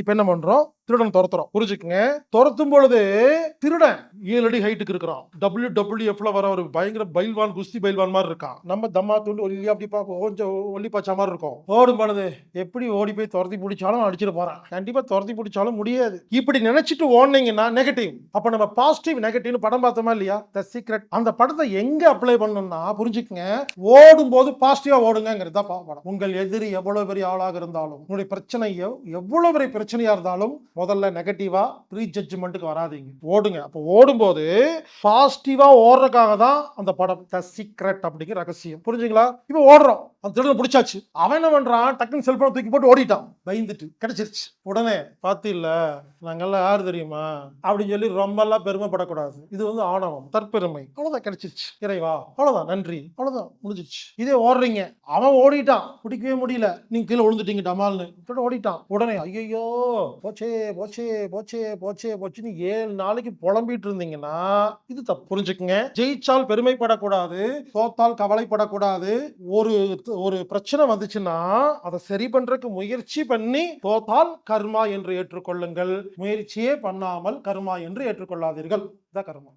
இப்ப என்ன பண்றோம்? திருடன் துரத்துறோம். புரிஞ்சுக்குங்க? துரத்தும் பொழுது திருடன் ஏழு அடி ஹைட்டுக்கு இருக்கிறான். டபிள்யூ டபிள்யூஎஃப்ல வர ஒரு பயங்கர பைல்வான் குஸ்தி பைல்வான் மாதிரி இருக்கான். நம்ம தம்மா தூண்டு ஒல்லி அப்படி பார்ப்போம். கொஞ்சம் ஒல்லி பாய்ச்சா மாதிரி இருக்கும். ஓடும் பொழுது எப்படி ஓடி போய் துரத்தி பிடிச்சாலும் அடிச்சிட்டு போறான். கண்டிப்பா துரத்தி பிடிச்சாலும் முடியாது. இப்படி நினைச்சிட்டு ஓடுனீங்கன்னா நெகட்டிவ் அப்ப நம்ம பாசிட்டிவ் நெகட்டிவ்னு படம் பார்த்தோமா இல்லையா? த சீக்ரெட் அந்த படத்தை எங்க அப்ளை பண்ணணும்னா புரிஞ்சுக்கங்க. ஓடும் போது பாசிட்டிவா ஓடுங்கிறது தான் படம். உங்கள் எதிரி எவ்வளவு பெரிய ஆளாக இருந்தாலும் உங்களுடைய பிரச்சனையோ எவ்வளவு பெரிய பிரச்சனையா இருந்தாலும் முதல்ல நெகட்டிவா ப்ரீ ஜட்ஜ்மெண்ட்டுக்கு வராதீங்க. ஓடுங்க. அப்போ ஓடும்போது பாசிட்டிவா ஓடுறதுக்காக தான் அந்த படம் த சீக்ரெட் அப்படிங்கிற ரகசியம். புரிஞ்சுங்களா? இப்போ ஓடுறோம். அந்த திருடனை பிடிச்சாச்சு. அவன் என்ன பண்றான்? டக்குன்னு செல்போன் தூக்கி போட்டு ஓடிட்டான். பயந்துட்டு. கிடைச்சிருச்சு. உடனே பார்த்து இல்ல நாங்கெல்லாம் யாரு தெரியுமா? அப்படின்னு சொல்லி ரொம்பலாம் பெருமைப்படக்கூடாது. இது வந்து ஆணவம் தற்பெருமை. அவ்வளவுதான் கிடைச்சிருச்சு. இறைவா அவ்வளவுதான். நன்றி. அவ்வளவுதான். முடிஞ்சிருச்சு. இதே ஓடுறீங்க. அவன் ஓடிட்டான். பிடிக்கவே முடியல. நீங்க கீழே விழுந்துட்டீங்க டமால்னு. திருடன் ஓடிட்டான். உடனே ஐயோ போச்சே போச்சே போச்சே போச்சே போச்சுன்னு ஏழு நாளைக்கு புலம்பிட்டு இருந்தீங்கன்னா இது தப்பு. புரிஞ்சுக்குங்க. ஜெயிச்சால் பெருமைப்படக்கூடாது. தோத்தால் கவலைப்படக்கூடாது. ஒரு ஒரு பிரச்சனை வந்துச்சுன்னா அதை சரி பண்றதுக்கு முயற்சி பண்ணி தோத்தால் கர்மா என்று ஏற்றுக்கொள்ளுங்கள். முயற்சியே பண்ணாமல் கர்மா என்று ஏற்றுக்கொள்ளாதீர்கள். இதான் கர்மா.